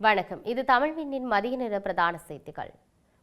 வணக்கம். இது தமிழ் விண்ணின் மதிய நேர பிரதான செய்திகள்.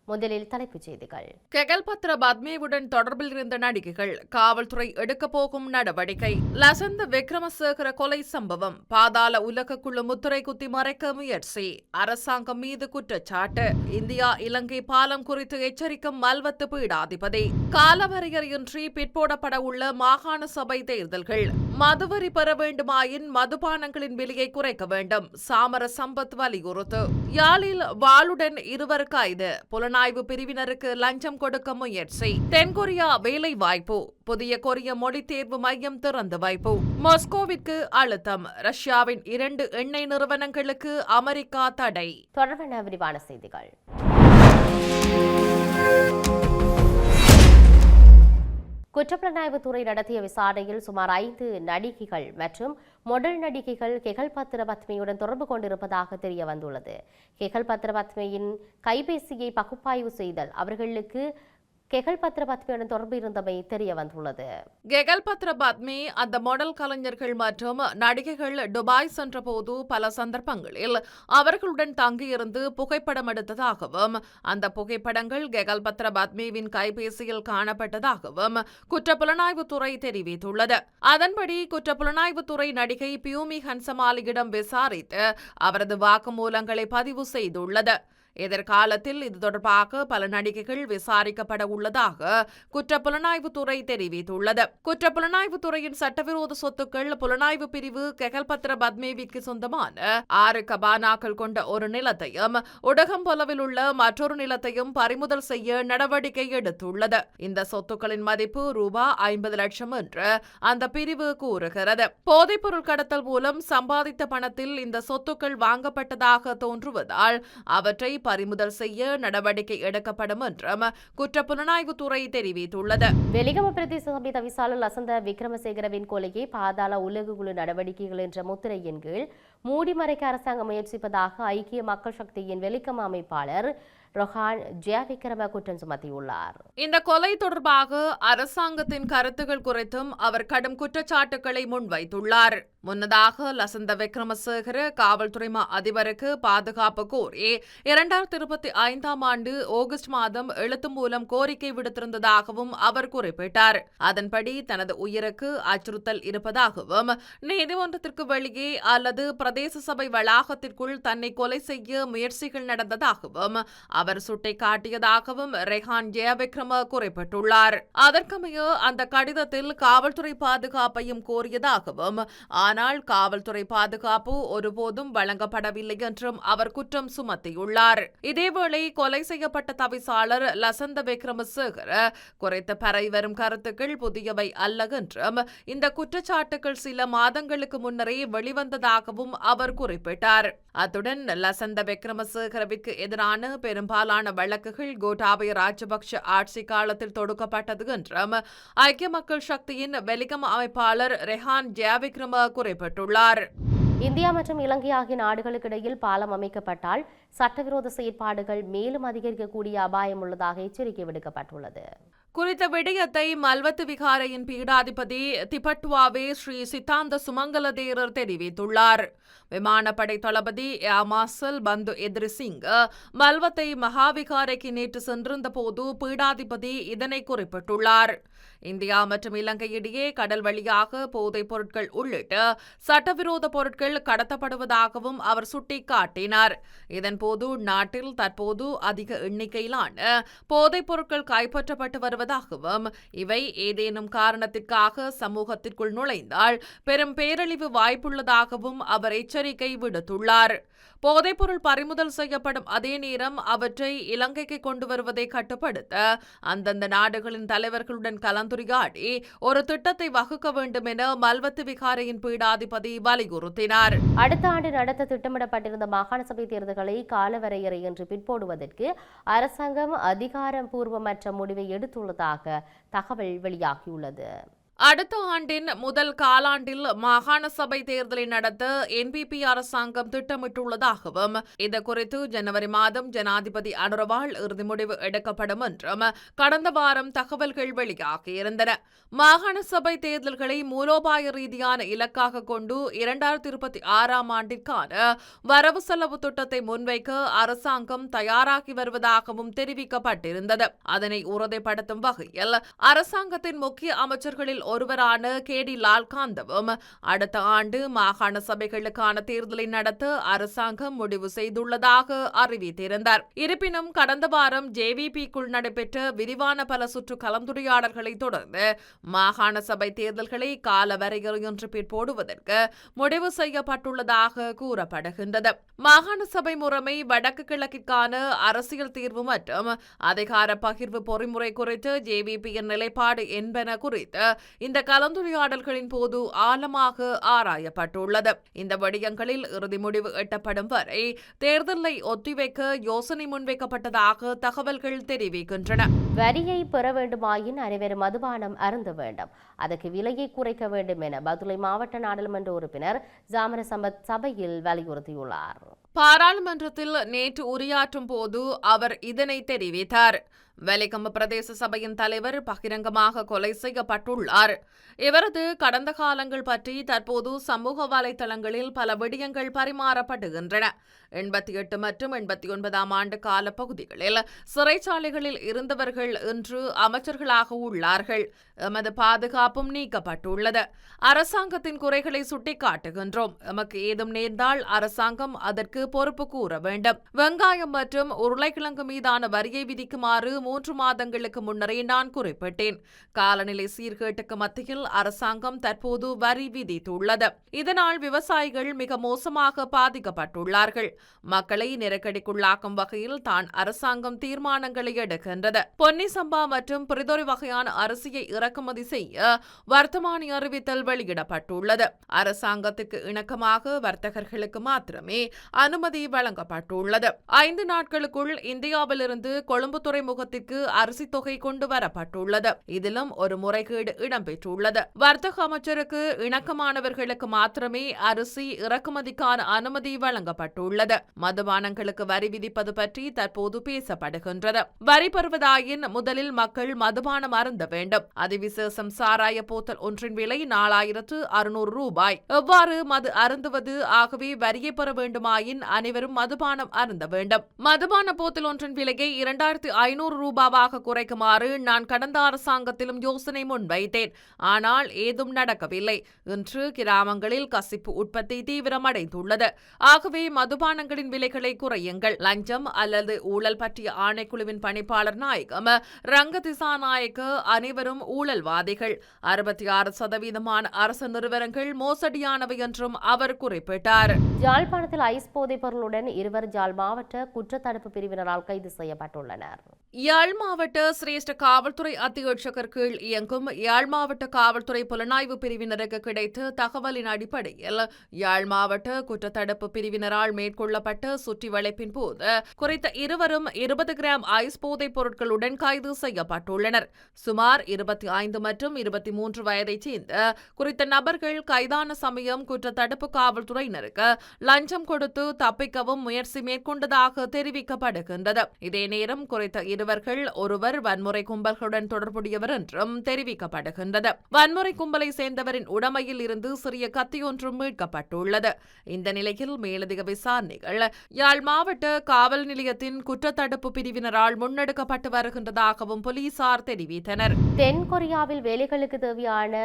முதலில் தலைப்புச் செய்திகள். கெகல்பத்ர பத்மேவுடன் தொடர்பில் இருந்த நடிகைகள் காவல்துறை எடுக்கப் போகும் நடவடிக்கை. லசந்த விக்ரமசேகர கொலை சம்பவம். பாதாள உலக முத்திரை குத்தி மறைக்க முயற்சி. அரசாங்கம் மீது குற்றச்சாட்டு. இந்தியா இலங்கை பாலம் குறித்து எச்சரிக்கும் மல்வத்து பீடாதிபதி. காலவரையறையின்றி பிற்போடப்பட உள்ள மாகாண சபை தேர்தல்கள். மதுவரி பெற வேண்டுமாயின் மதுபானங்களின் விலையை குறைக்க வேண்டும். சாமர சம்பத் வலியுறுத்து. யாழில் வாளுடன் இருவர் கைது. புலன புலனாய்வு பிரிவினருக்கு லஞ்சம் கொடுக்க முயற்சி. தென்கொரியா வேலை வாய்ப்பு புதிய கொரிய மொழி தேர்வு மையம் திறந்து வைப்பு. மாஸ்கோவிற்கு அழுத்தம். ரஷ்யாவின் இரண்டு எண்ணெய் நிறுவனங்களுக்கு அமெரிக்கா தடை. தொடர்பான விரிவான செய்திகள். குற்றப்புலனாய்வுத்துறை நடத்திய விசாரணையில் சுமார் ஐந்து நடிகைகள் மற்றும் மொடல் நடிகைகள் கெகல் பத்திர பத்மியுடன் தொடர்பு கொண்டிருப்பதாக தெரிய வந்துள்ளது. கெகல் பத்திர பத்மியின் கைபேசியை பகுப்பாய்வு செய்தல் அவர்களுக்கு கெகல் பத்ரபாத்மியுடன் தொடர்பு இருந்தமை தெரிய வந்துள்ளது. கெகல் பத்ரபாத்மி அந்த மாடல் கலைஞர்கள் மற்றும் நடிகைகள் துபாய் சென்றபோது பல சந்தர்ப்பங்களில் அவர்களுடன் தங்கியிருந்து புகைப்படம் எடுத்ததாகவும் அந்த புகைப்படங்கள் கெகல் பத்ரபாத்மிவின் கைபேசியில் காணப்பட்டதாகவும் குற்றப்புலனாய்வுத்துறை தெரிவித்துள்ளது. அதன்படி குற்றப்புலனாய்வுத்துறை நடிகை பியூமி ஹன்சமாலியிடம் விசாரித்து அவரது வாக்குமூலங்களை பதிவு செய்துள்ளது. எதிர்காலத்தில் இது தொடர்பாக பல நடிகைகள் விசாரிக்கப்பட உள்ளதாக குற்றப்புலனாய்வுத்துறை தெரிவித்துள்ளது. குற்றப்புலனாய்வுத்துறையின் சட்டவிரோத சொத்துக்கள் புலனாய்வு பிரிவு கெகல்பத்ர பத்மேவிக்கு சொந்தமான ஆறு கபானாக்கள் கொண்ட ஒரு நிலத்தையும் உடகம்பொலவில் உள்ள மற்றொரு நிலத்தையும் பறிமுதல் செய்ய நடவடிக்கை எடுத்துள்ளது. இந்த சொத்துக்களின் மதிப்பு ரூபா ஐம்பது லட்சம் என்று அந்த பிரிவு கூறுகிறது. போதைப்பொருள் கடத்தல் மூலம் சம்பாதித்த பணத்தில் இந்த சொத்துக்கள் வாங்கப்பட்டதாக தோன்றுவதால் அவற்றை பறிமுதல் செய்ய நடவடிக்கை எடுக்கப்படும் என்றும் குற்றப்புலனாய்வுத்துறை தெரிவித்துள்ளது. வெலிகம பிரதேச சபை தவிசாளர் லசந்த விக்ரமசேகரவின் கொலையை பாதாள உலகு குழு நடவடிக்கைகள் என்ற முத்திரையின் கீழ் மூடி மறைக்க அரசாங்கம் முயற்சிப்பதாக ஐக்கிய மக்கள் சக்தியின் வெலிகம அமைப்பாளர் ரொஹான் ஜெயவிக்ரம குற்றம் சுமத்தியுள்ளார். இந்த கொலை தொடர்பாக அரசாங்கத்தின் கருத்துகள் குறித்தும் அவர் கடும் குற்றச்சாட்டுகளை முன்வைத்துள்ளார். முன்னதாக லசந்த விக்ரமசேகர காவல்துறை அதிபருக்கு பாதுகாப்பு கோரி இரண்டாயிரத்தி இருபத்தி ஐந்தாம் ஆண்டு ஆகஸ்ட் மாதம் எழுத்து மூலம் கோரிக்கை விடுத்திருந்ததாகவும் அவர் குறிப்பிட்டார். அதன்படி தனது உயிருக்கு அச்சுறுத்தல் இருப்பதாகவும் நீதிமன்றத்திற்கு வெளியே அல்லது பிரதேச சபை வளாகத்திற்குள் தன்னை கொலை செய்ய முயற்சிகள் நடந்ததாகவும் அவர் சுட்டிக்காட்டியதாகவும் ரெஹான் ஜெயவிக்ரம குறிப்பிட்டுள்ளார். அதற்கமைய அந்த கடிதத்தில் காவல்துறை பாதுகாப்பையும் கோரியதாகவும் ஆனால் ஆனால் காவல்துறை பாதுகாப்பு ஒருபோதும் வழங்கப்படவில்லை என்றும் அவர் குற்றம் சுமத்தியுள்ளார். இதேவேளை கொலை செய்யப்பட்ட தவிசாளர் லசந்த விக்ரமசேகர குறைத்து பரவி வரும் கருத்துக்கள் புதியவை அல்ல என்றும் இந்த குற்றச்சாட்டுகள் சில மாதங்களுக்கு முன்னரே வெளிவந்ததாகவும் அவர் குறிப்பிட்டார். அத்துடன் லசந்த விக்ரமசேகரவிற்கு எதிரான பெரும்பாலான வழக்குகள் கோட்டாபய ராஜபக்ஷ ஆட்சி காலத்தில் தொடுக்கப்பட்டது என்றும் ஐக்கிய மக்கள் சக்தியின் வெலிகம் அமைப்பாளர் ரெஹான் ஜெயவிக்ரம குறிப்பிட்டுள்ளார் இந்தியா மற்றும் இலங்கை ஆகிய நாடுகளுக்கு இடையில் பாலம் அமைக்கப்பட்டால் சட்டவிரோத செயற்பாடுகள் மேலும் அதிகரிக்கக்கூடிய அபாயம் உள்ளதாக எச்சரிக்கை விடுக்கப்பட்டுள்ளது. குறித்த விடயத்தை மல்வத்து விகாரையின் பீடாதிபதி திபட்வாவே ஸ்ரீ சித்தாந்த சுமங்கல தேரர் தெரிவித்துள்ளார். விமானப்படை தளபதி ஏர் மார்ஷல் பந்து எதிரிசிங் மல்வத்தை மகாவிகாரைக்கு நேற்று சென்றிருந்த போது பீடாதிபதி இதனை குறிப்பிட்டுள்ளார். இந்தியா மற்றும் இலங்கை இடையே கடல் வழியாக போதைப் பொருட்கள் உள்ளிட்ட சட்டவிரோத பொருட்கள் கடத்தப்படுவதாகவும் அவர் சுட்டிக்காட்டினார். இதன்போது நாட்டில் தற்போது அதிக எண்ணிக்கையிலான போதைப் பொருட்கள் கைப்பற்றப்பட்டு வருவதாகவும் இவை ஏதேனும் காரணத்திற்காக சமூகத்திற்குள் நுழைந்தால் பெரும் பேரழிவு வாய்ப்புள்ளதாகவும் அவர் எச்சரிக்கை விடுத்துள்ளார் போதைப்பொருள் பறிமுதல் செய்யப்படும் அதே நேரம் அவற்றை இலங்கைக்கு கொண்டு வருவதை கட்டுப்படுத்த அந்தந்த நாடுகளின் தலைவர்களுடன் கலந்துரையாடி ஒரு திட்டத்தை வகுக்க வேண்டும் என மல்வத்து விகாரையின் பீடாதிபதி வலியுறுத்தினார். அடுத்த ஆண்டு நடத்த திட்டமிடப்பட்டிருந்த மாகாண சபை தேர்தல்களை காலவரையறை என்று பிற்போடுவதற்கு அரசாங்கம் அதிகாரப்பூர்வமற்ற முடிவை எடுத்துள்ளதாக தகவல் வெளியாகியுள்ளது. அடுத்த ஆண்டின் முதல் காலாண்டில் மாகாண சபை தேர்தலை நடத்த என்பிபி அரசாங்கம் திட்டமிட்டுள்ளதாகவும் இது குறித்து ஜனவரி மாதம் ஜனாதிபதி அனர்வால் இறுதி முடிவு எடுக்கப்படும் என்றும் கடந்த வாரம் தகவல்கள் வெளியாகியிருந்தன மாகாண சபை தேர்தல்களை மூலோபாய ரீதியான இலக்காக கொண்டு இரண்டாயிரத்தி இருபத்தி ஆறாம் ஆண்டிற்கான வரவு செலவு திட்டத்தை முன்வைக்க அரசாங்கம் தயாராகி வருவதாகவும் தெரிவிக்கப்பட்டிருந்தது. அதனை உறுதிப்படுத்தும் வகையில் அரசாங்கத்தின் முக்கிய அமைச்சர்களில் ஒருவரான கே டி லால்காந்தவும் அடுத்த ஆண்டு மாகாண சபைகளுக்கான தேர்தலை நடத்த அரசாங்கம் முடிவு செய்துள்ளதாக அறிவித்திருந்தார். இருப்பினும் கடந்த வாரம் ஜேவிபிக்குள் நடைபெற்ற விரிவான பல சுற்று கலந்துரையாடல்களை தொடர்ந்து மாகாண சபை தேர்தல்களை கால வரையறையொன்று பிற்போடுவதற்கு முடிவு செய்யப்பட்டுள்ளதாக கூறப்படுகின்றது. மாகாண சபை முறைமை வடக்கு கிழக்கிற்கான அரசியல் தீர்வு மற்றும் அதிகார பகிர்வு பொறிமுறை குறித்து ஜேவிபியின் நிலைப்பாடு என்பன குறித்து இந்த கலந்துரையாடல்களின் போது ஆழமாக ஆராயப்பட்டுள்ளது. இந்த விடயங்களில் இறுதி முடிவு எட்டப்படும் வரை தேர்தலை ஒத்திவைக்க யோசனை முன்வைக்கப்பட்டதாக தகவல்கள் தெரிவிக்கின்றன. வரியை பெற வேண்டுமாயின் அனைவரும் மதுபானம் அருந்த வேண்டும். அதற்கு விலையை குறைக்க வேண்டும் என பதுளை மாவட்ட நாடாளுமன்ற உறுப்பினர் ஜாமர சம்பத் சபையில் வலியுறுத்தியுள்ளார். பாராளுமன்றத்தில் நேற்று உரையாற்றும் போது அவர் இதனை தெரிவித்தார். வெலிகம்பு பிரதேச சபையின் தலைவர் பகிரங்கமாக கொலை செய்யப்பட்டுள்ளார். இவரது கடந்த காலங்கள் பற்றி தற்போது சமூக வலைதளங்களில் பல விடயங்கள் பரிமாறப்படுகின்றன. எண்பத்தி எட்டு மற்றும் எண்பத்தி ஒன்பதாம் ஆண்டு கால பகுதிகளில் சிறைச்சாலைகளில் இருந்தவர்கள் இன்று அமைச்சர்களாக உள்ளார்கள். எமது பாதுகாப்பும் நீக்கப்பட்டுள்ளது. அரசாங்கத்தின் குறைகளை சுட்டிக்காட்டுகின்றோம். எமக்கு ஏதும் நேர்ந்தால் அரசாங்கம் அதற்கு பொறுப்பு கூற வேண்டும். வெங்காயம் மற்றும் உருளைக்கிழங்கு மீதான வரியை விதிக்குமாறு மூன்று மாதங்களுக்கு முன்னரே நான் குறிப்பிட்டேன். காலநிலை சீர்கேட்டுக்கு மத்தியில் அரசாங்கம் தற்போது வரி விதித்துள்ளது. இதனால் விவசாயிகள் மிக மோசமாக பாதிக்கப்பட்டுள்ளார்கள். மக்களை நெருக்கடிக்குள்ளாக்கும் வகையில் தான் அரசாங்கம் தீர்மானங்களை எடுக்கின்றது. பொன்னி சம்பா மற்றும் பிரிதொரி வகையான அரிசியை இறக்குமதி செய்ய வர்த்தமானி அறிவித்தல் வெளியிடப்பட்டுள்ளது. அரசாங்கத்துக்கு இணக்கமாக வர்த்தகர்களுக்கு மாத்திரமே அனுமதி வழங்கப்பட்டுள்ளது. ஐந்து நாட்களுக்குள் இந்தியாவிலிருந்து கொழும்பு துறைமுகத்திற்கு அரிசி தொகை கொண்டு வரப்பட்டுள்ளது. இதிலும் ஒரு முறைகேடு இடம்பெற்றுள்ளது. வர்த்தக அமைச்சருக்கு இணக்கமானவர்களுக்கு மாத்திரமே அரிசி இறக்குமதிக்கான அனுமதி வழங்கப்பட்டுள்ளது. மதுபானங்களுக்கு வரி விதிப்பது பற்றி தற்போது பேசப்படுகின்றது. வரி பெறுவதாயின் முதலில் மக்கள் மதுபானம் அருந்த வேண்டும். அதிவிசேஷம் சாராய போத்தல் ஒன்றின் விலை நாலாயிரத்து அறுநூறு ரூபாய். எவ்வாறு மது அருந்துவது? ஆகவே வரியை பெற வேண்டுமாயின் அனைவரும் மதுபானம் அருந்த வேண்டும். மதுபான போத்தல் ஒன்றின் விலையை இரண்டாயிரத்து ஐநூறு ரூபாவாக குறைக்குமாறு நான் கடந்த அரசாங்கத்திலும் யோசனை முன்வைத்தேன். ஆனால் ஏதும் நடக்கவில்லை. இன்று கிராமங்களில் கசிப்பு உற்பத்தி தீவிரமடைந்துள்ளது. ஆகவே மதுபான மதுபானங்களின் விலைகளை குறையுங்கள். லஞ்சம் அல்லது ஊழல் பற்றிய ஆணைக்குழுவின் பணிப்பாளர் நாயகம் ரங்க திசாநாயக்க அனைவரும் ஊழல்வாதிகள். அறுபத்தி ஆறு சதவீதமான அரசு நிறுவனங்கள் மோசடியானவை என்றும் அவர் குறிப்பிட்டார். யாழ்ப்பாணத்தில் ஐஸ் போதைப் பொருளுடன் இருவர் ஜாழ் மாவட்ட குற்றத்தடுப்பு பிரிவினரால் கைது செய்யப்பட்டுள்ளனர். யாழ் மாவட்ட சிரேஷ்ட காவல்துறை அத்தியட்சகர் கீழ் இயங்கும் யாழ் மாவட்ட காவல்துறை புலனாய்வு பிரிவினருக்கு கிடைத்த தகவலின் அடிப்படையில் யாழ் மாவட்ட குற்றத்தடுப்பு பிரிவினரால் மேற்கொள்ளப்பட்ட சுற்றி வளைப்பின் போது குறித்த இருவரும் இருபது கிராம் ஐஸ் போதைப் பொருட்களுடன் கைது செய்யப்பட்டுள்ளனர். சுமார் இருபத்தி ஐந்து மற்றும் இருபத்தி மூன்று வயதைச் சேர்ந்த குறித்த நபர்கள் கைதான சமயம் குற்றத்தடுப்பு காவல்துறையினருக்கு லஞ்சம் கொடுத்து தப்பிக்கவும் முயற்சி மேற்கொண்டதாக தெரிவிக்கப்படுகின்றது. இதே நேரம் குறித்த இருவர்கள் ஒருவர் வன்முறை கும்பல்களுடன் தொடர்புடையவர் என்றும் தெரிவிக்கப்படுகின்றது. வன்முறை கும்பலை சேர்ந்தவரின் உடமையில் இருந்து சிறிய கத்தியொன்றும் மீட்கப்பட்டுள்ளது. இந்த நிலையில் மேலதிக விசாரணைகள் யாழ் மாவட்ட காவல் நிலையத்தின் குற்றத்தடுப்பு பிரிவினரால் முன்னெடுக்கப்பட்டு வருகின்றதாகவும் போலீசார் தெரிவித்தனர். தென் கொரியாவில் வேலைகளுக்கு தேவையான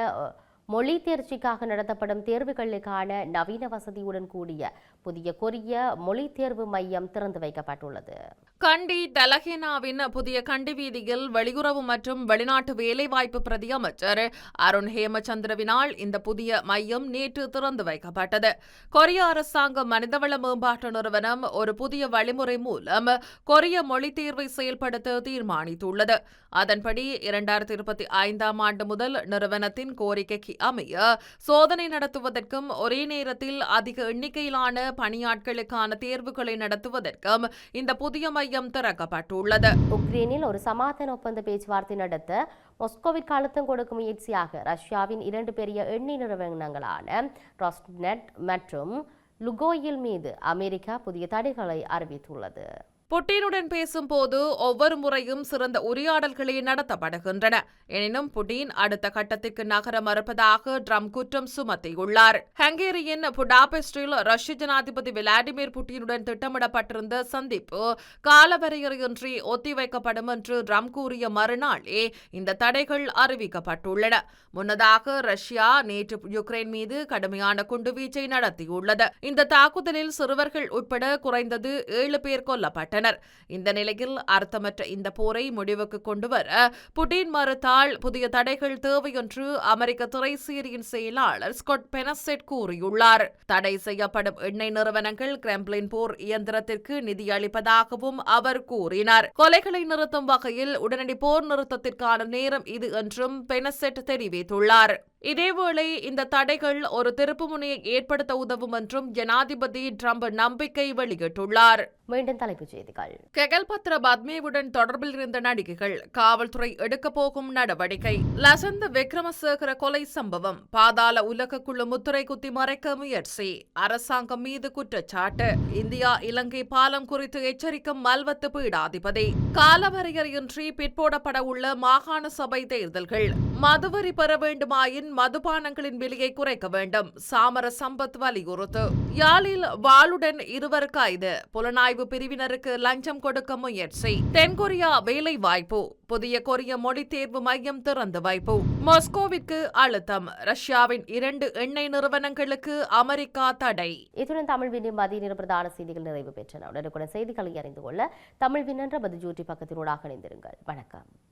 மொழி தேர்ச்சிக்காக நடத்தப்படும் தேர்வுகளுக்கான நவீன வசதியுடன் கூடிய புதிய கொரிய மொழி தேர்வு மையம் திறந்து வைக்கப்பட்டுள்ளது. கண்டி தலஹேனாவின் புதிய கண்டி வீதியில் வெளியுறவு மற்றும் வெளிநாட்டு வேலைவாய்ப்பு பிரதி அமைச்சர் அருண் ஹேமச்சந்திரவினால் இந்த புதிய மையம் நேற்று திறந்து வைக்கப்பட்டது. கொரிய அரசாங்க மனிதவள மேம்பாட்டு நிறுவனம் ஒரு புதிய வழிமுறை மூலம் கொரிய மொழி தேர்வை செயல்படுத்த தீர்மானித்துள்ளது. அதன்படி இரண்டாயிரத்தி இருபத்தி ஐந்தாம் ஆண்டு முதல் நிறுவனத்தின் கோரிக்கைக்கு அமைய சோதனை நடத்துவதற்கும் ஒரே நேரத்தில் அதிக எண்ணிக்கையிலான பணியாட்களுக்கான தேர்வுகளை நடத்துவதற்கும் இந்த புதிய மையம் திறக்கப்பட்டுள்ளது. உக்ரைனில் ஒரு சமாதான ஒப்பந்த பேச்சுவார்த்தை நடத்த மொஸ்கோவிற்கு அழுத்தம் கொடுக்கும் முயற்சியாக ரஷ்யாவின் இரண்டு பெரிய எண்ணெய் நிறுவனங்களான ராஸ்நெட் மற்றும் லுகோயில் மீது அமெரிக்கா புதிய தடைகளை அறிவித்துள்ளது. புட்டினுடன் பேசும்போது ஒவ்வொரு முறையும் சிறந்த உரையாடல்களே நடத்தப்படுகின்றன. எனினும் புட்டின் அடுத்த கட்டத்திற்கு நகர மறுப்பதாக ட்ரம்ப் குற்றம் சுமத்தியுள்ளார். ஹங்கேரியின் புடாபெஸ்டில் ரஷ்ய ஜனாதிபதி விளாடிமிர் புட்டினுடன் திட்டமிடப்பட்டிருந்த சந்திப்பு காலவரையறையின்றி ஒத்திவைக்கப்படும் என்று ட்ரம்ப் கூறிய மறுநாளே இந்த தடைகள் அறிவிக்கப்பட்டுள்ளன. முன்னதாக ரஷ்யா நேற்று யுக்ரைன் மீது கடுமையான குண்டுவீச்சை நடத்தியுள்ளது. இந்த தாக்குதலில் சிறுவர்கள் உட்பட குறைந்தது ஏழு பேர் கொல்லப்பட்டனர். இந்த நிலையில் அர்த்தமற்ற இந்த போரை முடிவுக்கு கொண்டுவர புட்டின் மறுத்தால் புதிய தடைகள் தேவை என்று அமெரிக்க துறைசீரியின் செயலாளர் ஸ்காட் பெனசெட் கூறியுள்ளார். தடை செய்யப்படும் எண்ணெய் நிறுவனங்கள் கிரெம்ளின் போர் இயந்திரத்திற்கு நிதியளிப்பதாகவும் அவர் கூறினார். கொலைகளை நிறுத்தும் வகையில் உடனடி போர் நிறுத்தத்திற்கான நேரம் இது என்றும் பெனசெட் தெரிவித்துள்ளார். இதேவேளை இந்த தடைகள் ஒரு திருப்புமுனையை ஏற்படுத்த உதவும் என்றும் ஜனாதிபதி ட்ரம்ப் நம்பிக்கை வெளியிட்டுள்ளார். மீண்டும் தலைப்புச் செய்திகள். கெகல்பத்ர பத்மேவுடன் தொடர்பில் இருந்த நடிகைகள் காவல்துறை எடுக்கப் போகும் நடவடிக்கை. லசந்த விக்ரமசேகர கொலை சம்பவம். பாதாள உலகக்குழு முத்திரை குத்தி மறைக்க முயற்சி. அரசாங்கம் மீது குற்றச்சாட்டு. இந்தியா இலங்கை பாலம் குறித்து எச்சரிக்கும் மல்வத்து பீடாதிபதி. காலவரையறையின்றி பிற்போடப்பட உள்ள மாகாண சபை தேர்தல்கள். மதுவரி பெற வேண்டுமாயின் மதுபானங்களின் விலையை குறைக்க வேண்டும். சாமர சம்பத் வலியுறுத்து. யாழில் வாளுடன் இருவர் கைது. புலனாய்வு பிரிவினருக்கு லஞ்சம் கொடுக்க முயற்சி. தென்கொரியா வேலை வாய்ப்பு புதிய கொரிய மொழி தேர்வு மையம் திறந்து வைப்பு. மாஸ்கோவிற்கு அழுத்தம். ரஷ்யாவின் இரண்டு எண்ணெய் நிறுவனங்களுக்கு அமெரிக்கா தடை. இத்துடன் தமிழ் விண்ணின் மதிய நேர பிரதான செய்திகள் நிறைவு பெற்றன. உடனுக்குடன் செய்திகளை அறிந்து கொள்ள தமிழ் விண்ணன்ற பதிஜூட்டி பக்கத்தினூடாக இணைந்திருங்கள். வணக்கம்.